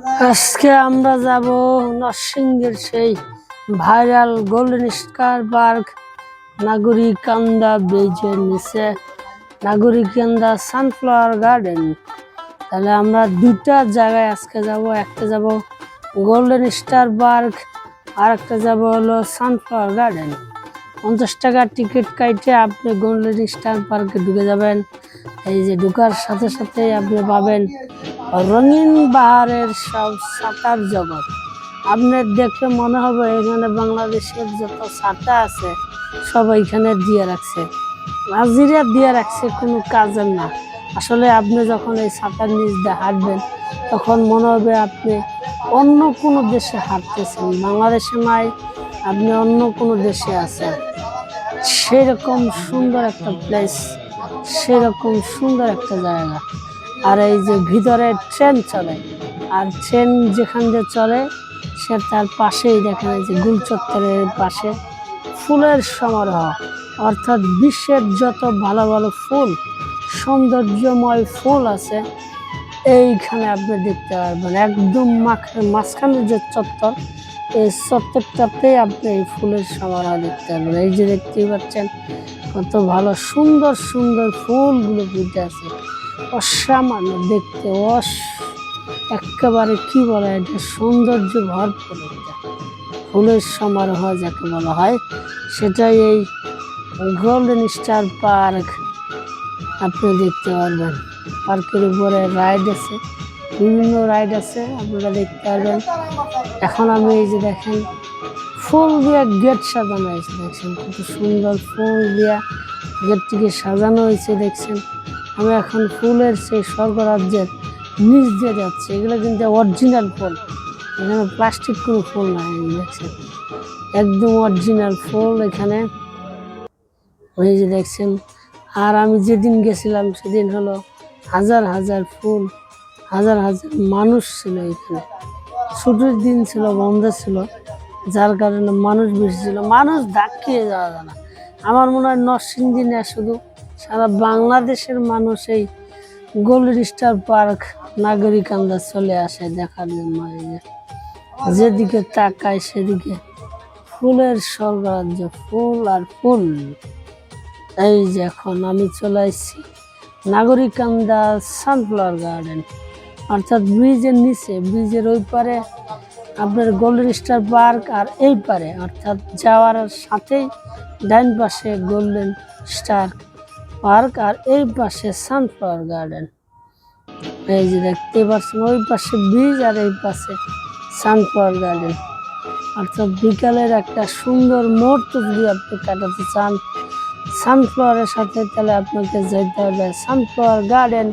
আজকে আমরা যাব নরসিংহের সেই viral golden star park Nagarkanda ব্রিজের নিচে। নাগরিকান্দা সানফ্লাওয়ার গার্ডেন তাহলে আমরা দুটা জায়গায় আজকে যাব, একটা যাব গোল্ডেন স্টার পার্ক আর একটা যাব হলো সানফ্লাওয়ার গার্ডেন পঞ্চাশ টাকার টিকিট কাইটে আপনি গোল্ডেন স্টার পার্কে ঢুকে যাবেন। এই যে ঢুকার সাথে সাথে আপনি পাবেন রঙিন বাহারের সব সাঁতার জগৎ। আপনার দেখলে মনে হবে এখানে বাংলাদেশের যত ছাতা আছে, সব এখানে দিয়ে রাখছে। নাজিরা দিয়ে রাখছে, কোনো কাজের না। আসলে আপনি যখন এই ছাতার নিচ দিয়ে হাঁটবেন, তখন মনে হবে আপনি অন্য কোনো দেশে হাঁটতেছেন। বাংলাদেশে নাই, আপনি অন্য কোনো দেশে আছেন। সেরকম সুন্দর একটা প্লেস সেরকম সুন্দর একটা জায়গা। আর এই যে ভিতরে ট্রেন চলে, আর ট্রেন যেখান দিয়ে চলে, সে তার পাশেই দেখেন যে গুলচত্বরের পাশে ফুলের সমারোহ। অর্থাৎ বিশ্বের যত ভালো ভালো ফুল, সৌন্দর্যময় ফুল আছে, এইখানে আপনি দেখতে পারবেন। একদম মাখ- মাঝখানে যে চত্বর, এই চত্বরটাতেই আপনি এই ফুলের সমারোহ দেখতে পারবেন। এই যে দেখতেই পাচ্ছেন, কত ভালো সুন্দর সুন্দর ফুলগুলো ফুটে আছে। অসামান্য, দেখতে অস একেবারে কি বলে এটা? সৌন্দর্য ভরপুর এটা। ফুলের সমারোহ যাকে বলা হয়, সেটাই এই গোল্ডেন স্টার পার্ক আপনি দেখতে পারবেন। পার্কের উপরে রাইড আছে, বিভিন্ন রাইড আছে, আপনারা দেখতে পারবেন। এখন আমি এই যে দেখেন, ফুল দিয়ে গেট সাজানো হয়েছে, দেখছেন? কত সুন্দর ফুল দিয়া গেটটিকে সাজানো হয়েছে, দেখছেন? আমি এখন ফুলের সেই স্বর্গরাজ্যের নিচ দিয়ে যাচ্ছি। এগুলো কিন্তু অরিজিনাল ফুল। এখানে প্লাস্টিক কোনো ফুল নাই দেখছেন। একদম অরিজিনাল ফুল এখানে। ওই যে দেখছেন, আর আমি যেদিন গেছিলাম সেদিন হলো হাজার হাজার ফুল, হাজার হাজার মানুষ ছিল এখানে। ছুটির দিন ছিল, বন্ধ ছিল, যার কারণে মানুষ বেশি ছিল। মানুষ ধাক্কিয়ে যাওয়া যায় না। আমার মনে হয় নরসিংদী না শুধু সারা বাংলাদেশের মানুষ এই গোল্ডেন স্টার পার্ক নাগরিক নাগরিকান্দা চলে আসে দেখার জন্য যেদিকে তাকায় সেদিকে ফুলের স্বর্গরাজ্য ফুল আর ফুল। এই যে এখন আমি চলে আসছি নাগরিকান্দা সানফ্লাওয়ার গার্ডেন। অর্থাৎ ব্রিজের নিচে, ব্রিজের ওই পারে আপনার গোল্ডেন স্টার পার্ক আর এই পারে। অর্থাৎ যাওয়ার সাথেই ডাইন পাশে গোল্ডেন স্টার পার্ক আর এই পাশে সানফ্লাওয়ার গার্ডেন। এই যে দেখতে পাচ্ছেন, ওই পাশে ব্রিজ আর এই পাশে সানফ্লাওয়ার গার্ডেন। অর্থাৎ বিকালের একটা সুন্দর মুহূর্ত যদি আপনি কাটাতে চান, সানফ্লাওয়ারের সাথে তাহলে আপনাকে যেতে হবে সানফ্লাওয়ার গার্ডেন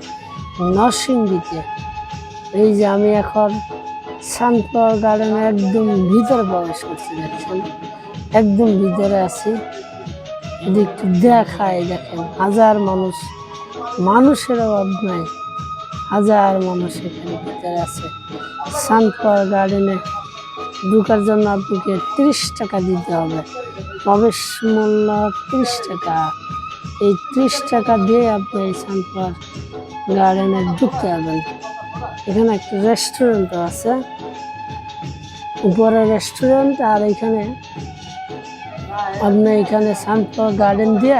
নরসিংদীতে। এই যে আমি এখন সানফ্লাওয়ার গার্ডেনের একদম ভিতরে প্রবেশ করছি, দেখছেন? একদম ভিতরে আছি। দেখায় দেখেন, হাজার মানুষ মানুষের অভাব নাই। হাজার মানুষ এখানে ভিতরে আছে। সানফ্লাওয়ার গার্ডেনে ঢুকার জন্য আপনাকে ত্রিশ টাকা দিতে হবে। প্রবেশ মূল্য ত্রিশ টাকা। এই ত্রিশ টাকা দিয়ে আপনি এই সানফ্লাওয়ার গার্ডেনে ঢুকতে পারবেন। এখানে একটা রেস্টুরেন্টও আছে। উপরে রেস্টুরেন্ট আর এখানে আপনি এখানে সানফ্লাওয়ার গার্ডেন দিয়ে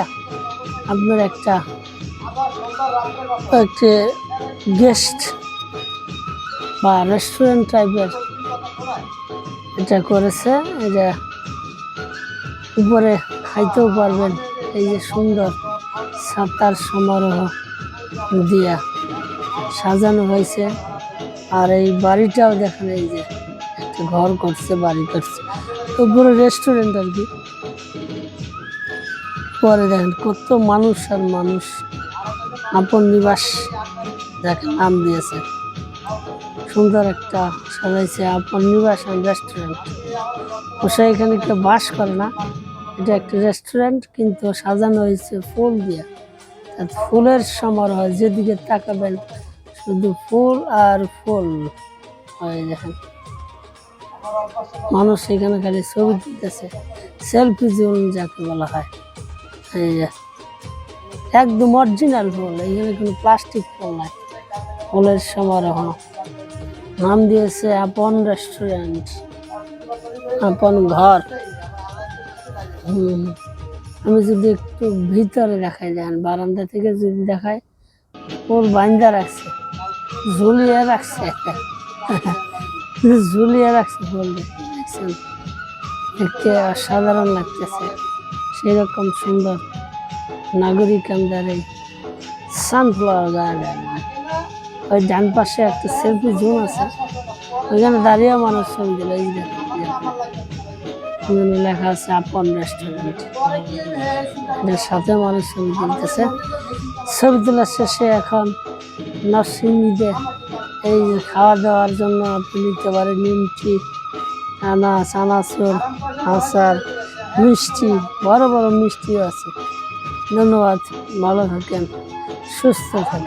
আপনার একটা একটি গেস্ট বা রেস্টুরেন্ট টাইপের এটা করেছে। এটা উপরে খাইতেও পারবেন। এই যে সুন্দর সাঁতার সমারোহ দিয়া সাজানো হয়েছে। আর এই বাড়িটাও দেখেন এই যে। ঘর করছে, বাড়ি করছে। উপরে রেস্টুরেন্ট আর কি। পরে দেখেন কত মানুষ আর মানুষ। আপন নিবাস। যাকে নাম দিয়েছে। সুন্দর একটা সাজাইছে আপন নিবাস আর রেস্টুরেন্ট ওসে এখানে কেউ বাস করে না। এটা একটা রেস্টুরেন্ট কিন্তু সাজানো হয়েছে ফুল দিয়ে। ফুলের সমারোহ, যেদিকে তাকাবেন, শুধু ফুল আর ফুল। হয় দেখেন। মানুষ এখানে খালি ছবি তুলতেছে সেলফি জোন যাকে বলা হয়। একদম অরিজিনাল ফুল এখানে কোনো প্লাস্টিক ফুল নাই। ফুলের সমারোহ। নাম দিয়েছে আপন রেস্টুরেন্ট আপন ঘর। আমি যদি একটু ভিতরে দেখাই দেন বারান্দা থেকে যদি দেখাই, ওর বাইন্দা রাখছে, ঝুলিয়ে রাখছে। ঝুলিয়ে রাখছে বলবে। দেখছেন? দেখতে অসাধারণ লাগতেছে। সেরকম সুন্দর নাগরিক আন্দারে সানফ্লাওয়ার গার্ডেন ওই ডান পাশে একটা সেলফি জোন আছে। ওইখানে দাঁড়িয়ে মানুষ ছবি দিল এই ওখানে লেখা আছে, আপন রেস্টুরেন্ট এটার সাথে মানুষ ছবি তুলতেছে। ছবি তোলার শেষে এখন নরসিংদীতে এই খাওয়া দাওয়ার জন্য আপনি নিতে পারেন নিমকি আনা সানাসুর আচার, মিষ্টি, বড় বড় মিষ্টিও আছে। ধন্যবাদ, ভালো থাকেন, সুস্থ থাকেন।